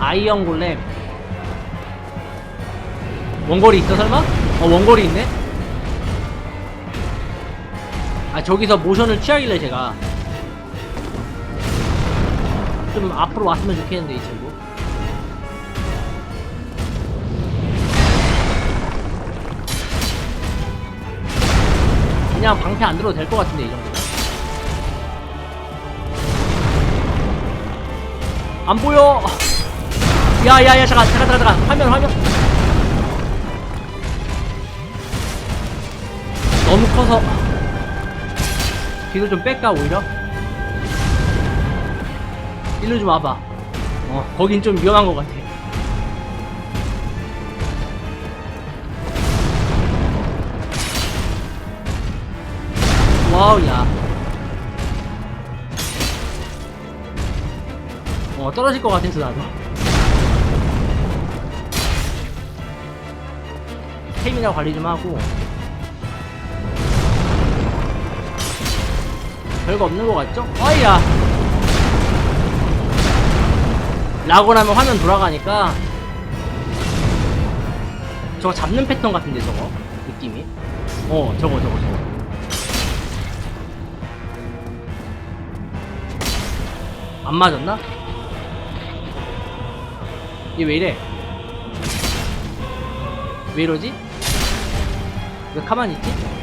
아이언 골렘. 원거리 있어 설마? 어 원거리 있네? 아 저기서 모션을 취하길래 제가. 좀 앞으로 왔으면 좋겠는데 이 친구. 그냥 방패 안 들어도 될 것 같은데 이 정도면. 안 보여 야야야 잠깐 잠깐 잠깐 잠깐. 화면 화면. 너무 커서 뒤로 좀 뺄까 오히려? 일로 좀 와봐. 어 거긴 좀 위험한 것 같아. 와우 야. 어, 떨어질 것 같아서 나도. 스테미나 관리 좀 하고. 별거 없는 것 같죠? 어이야! 라고 나면 화면 돌아가니까. 저거 잡는 패턴 같은데, 저거. 느낌이. 어, 저거, 저거, 저거. 안 맞았나? 얘 왜 이래? 왜 이러지? 왜 가만히 있지?